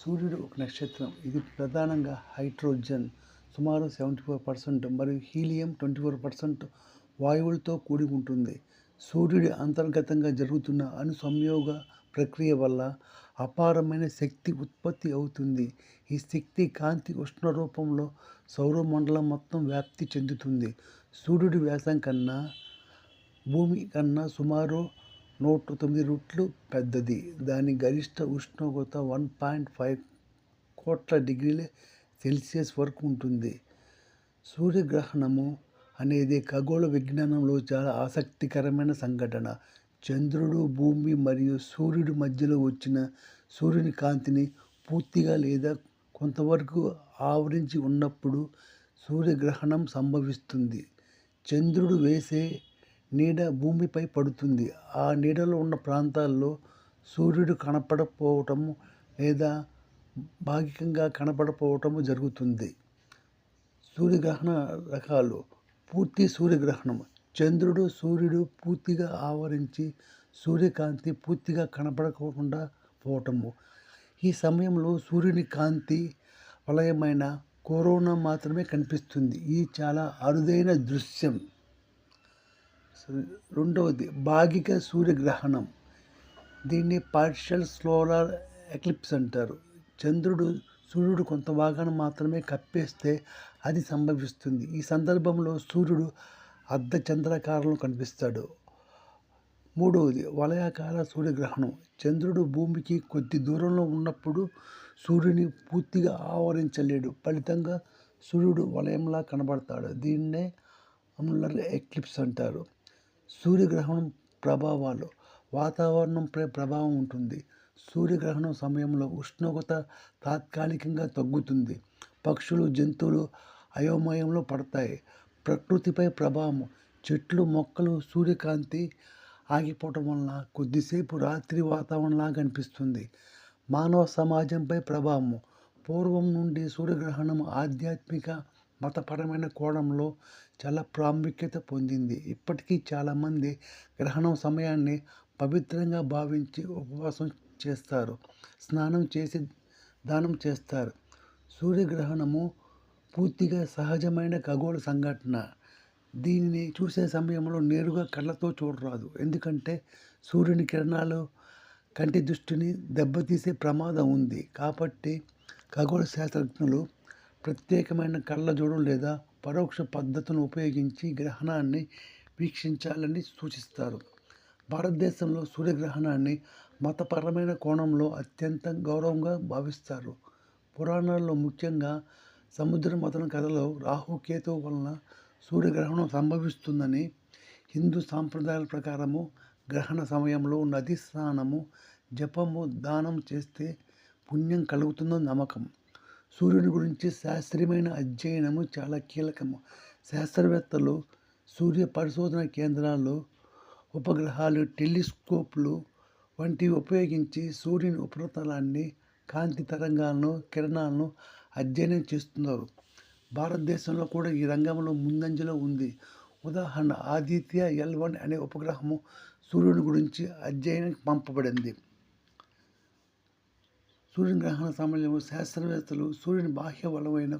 సూర్యుడు ఒక నక్షత్రం. ఇది ప్రధానంగా హైడ్రోజన్. సుమారు సెవెంటీ ఫోర్ పర్సెంట్ మరియు హీలియం ట్వంటీ ఫోర్ పర్సెంట్ వాయువులతో కూడి ఉంటుంది. సూర్యుడి అంతర్గతంగా జరుగుతున్న అణు సంయోగ ప్రక్రియ వల్ల అపారమైన శక్తి ఉత్పత్తి అవుతుంది. ఈ శక్తి కాంతి ఉష్ణ రూపంలో సౌరమండలం మొత్తం వ్యాప్తి చెందుతుంది. సూర్యుడి వ్యాసం కన్నా భూమి కన్నా సుమారు నూట తొమ్మిది రూట్లు పెద్దది. దాని గరిష్ట ఉష్ణోగ్రత వన్ పాయింట్ ఫైవ్ కోట్ల డిగ్రీల సెల్సియస్ వరకు ఉంటుంది. సూర్యగ్రహణము అనేది ఖగోళ విజ్ఞానంలో చాలా ఆసక్తికరమైన సంఘటన. చంద్రుడు భూమి మరియు సూర్యుడి మధ్యలో వచ్చిన సూర్యుని కాంతిని పూర్తిగా లేదా కొంతవరకు ఆవరించి ఉన్నప్పుడు సూర్యగ్రహణం సంభవిస్తుంది. చంద్రుడు వేసే నీడ భూమిపై పడుతుంది. ఆ నీడలో ఉన్న ప్రాంతాల్లో సూర్యుడు కనపడకపోవటము లేదా భాగికంగా కనపడపోవటము జరుగుతుంది. సూర్యగ్రహణ రకాలు పూర్తి సూర్యగ్రహణం. చంద్రుడు సూర్యుడు పూర్తిగా ఆవరించి సూర్యకాంతి పూర్తిగా కనపడకుండా పోవటము. ఈ సమయంలో సూర్యుని కాంతి వలయమైన కరోనా మాత్రమే కనిపిస్తుంది. ఇది చాలా అరుదైన దృశ్యం. రెండవది భాగిక సూర్యగ్రహణం. దీన్ని పార్షియల్ సోలార్ ఎక్లిప్స్ అంటారు. చంద్రుడు సూర్యుడు కొంత భాగాన్ని మాత్రమే కప్పేస్తే అది సంభవిస్తుంది. ఈ సందర్భంలో సూర్యుడు అర్ధ చంద్రాకారంలో కనిపిస్తాడు. మూడవది వలయాకార సూర్యగ్రహణం. చంద్రుడు భూమికి కొద్ది దూరంలో ఉన్నప్పుడు సూర్యుని పూర్తిగా ఆవరించలేడు. ఫలితంగా సూర్యుడు వలయంలా కనబడతాడు. దీన్నే అమ్లర్ ఎక్లిప్స్ అంటారు. సూర్యగ్రహణం ప్రభావాలు. వాతావరణంపై ప్రభావం ఉంటుంది. సూర్యగ్రహణం సమయంలో ఉష్ణోగ్రత తాత్కాలికంగా తగ్గుతుంది. పక్షులు జంతువులు అయోమయంలో పడతాయి. ప్రకృతిపై ప్రభావం. చెట్లు మొక్కలు సూర్యకాంతి ఆగిపోవటం వలన కొద్దిసేపు రాత్రి వాతావరణంలాగా అనిపిస్తుంది. మానవ సమాజంపై ప్రభావం. పూర్వం నుండి సూర్యగ్రహణం ఆధ్యాత్మిక మతపరమైన కోణంలో చాలా ప్రాముఖ్యత పొందింది. ఇప్పటికీ చాలామంది గ్రహణం సమయాన్ని పవిత్రంగా భావించి ఉపవాసం చేస్తారు స్నానం చేసి దానం చేస్తారు. సూర్యగ్రహణము పూర్తిగా సహజమైన ఖగోళ సంఘటన. దీనిని చూసే సమయంలో నేరుగా కళ్ళతో చూడరాదు. ఎందుకంటే సూర్యుని కిరణాలు కంటి దృష్టిని దెబ్బతీసే ప్రమాదం ఉంది. కాబట్టి ఖగోళ శాస్త్రజ్ఞులు ప్రత్యేకమైన కళ్ళజోడు లేదా పరోక్ష పద్ధతులను ఉపయోగించి గ్రహణాన్ని వీక్షించాలని సూచిస్తారు. భారతదేశంలో సూర్యగ్రహణాన్ని మతపరమైన కోణంలో అత్యంత గౌరవంగా భావిస్తారు. పురాణాల్లో ముఖ్యంగా సముద్ర మతన కథలో రాహుకేతువు వలన సూర్యగ్రహణం సంభవిస్తుందని హిందూ సాంప్రదాయాల ప్రకారము గ్రహణ సమయంలో నది స్నానము జపము దానం చేస్తే పుణ్యం కలుగుతుందని నమ్మకం. సూర్యుని గురించి శాస్త్రీయమైన అధ్యయనము చాలా కీలకము. శాస్త్రవేత్తలు సూర్య పరిశోధన కేంద్రాలు ఉపగ్రహాలు టెలిస్కోప్లు వంటివి ఉపయోగించి సూర్యుని ఉపరితలాన్ని కాంతి తరంగాలను కిరణాలను అధ్యయనం చేస్తున్నారు. భారతదేశంలో కూడా ఈ రంగంలో ముందంజలో ఉంది. ఉదాహరణ ఆదిత్య ఎల్ వన్ అనే ఉపగ్రహము సూర్యుని గురించి అధ్యయనం పంపబడింది. సూర్యగ్రహణ సమయంలో శాస్త్రవేత్తలు సూర్యుని బాహ్య బలమైన